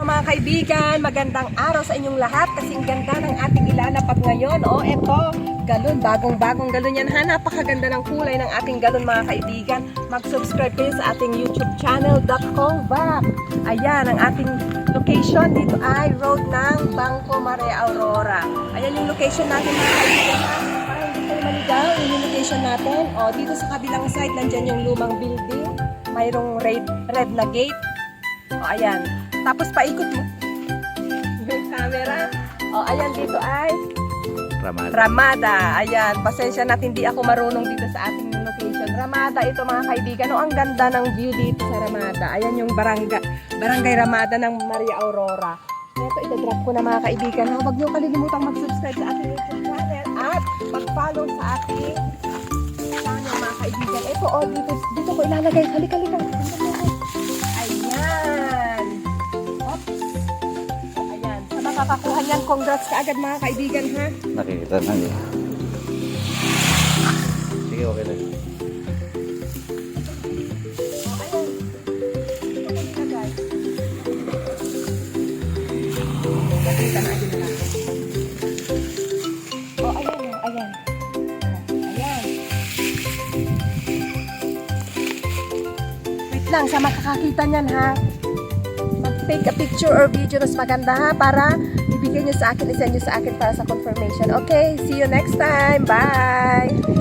Mga kaibigan, magandang araw sa inyong lahat kasi ang ganda ng ating ilalapag ngayon. O, eto, galon, bagong-bagong galon yan ha. Napakaganda ng kulay ng ating galon mga kaibigan. Mag-subscribe kayo sa ating YouTube channel, Dakong Back. Ayan, ang ating location dito ay road ng Bangko Maria Aurora. Ayan yung location natin mga kaibigan ha. Para hindi kayo maligaw, yun yung location natin. O, dito sa kabilang side, nandyan yung lumang building. Mayroong red, red na gate. O, ayan. Tapos paikot mo. Yung camera. O, ayan dito ay Ramada. Ramada. Ayan, pasensya na hindi ako marunong dito sa ating location. Ramada ito mga kaibigan. O, ang ganda ng view dito sa Ramada. Ayan yung barangay, barangay Ramada ng Maria Aurora. Ito, ito-drop ko na mga kaibigan. Ha? Huwag niyo kalilimutang mag-subscribe sa ating YouTube channel at mag-follow sa ating channel mga kaibigan. Ito, o, dito, dito ko ilalagay. Halika, halika. Ayan. Makakakuha niyan, congrats ka agad mga kaibigan ha. Nakikita na yun. Sige, okay lang. Nakita na agad na natin. O, ayan. Ayan. Ayan. Wait lang, sa makakakita niyan ha. Mag-take a picture or video mas maganda ha para ibigay niyo sa akin, isend niyo sa akin para sa confirmation. Okay, see you next time. Bye!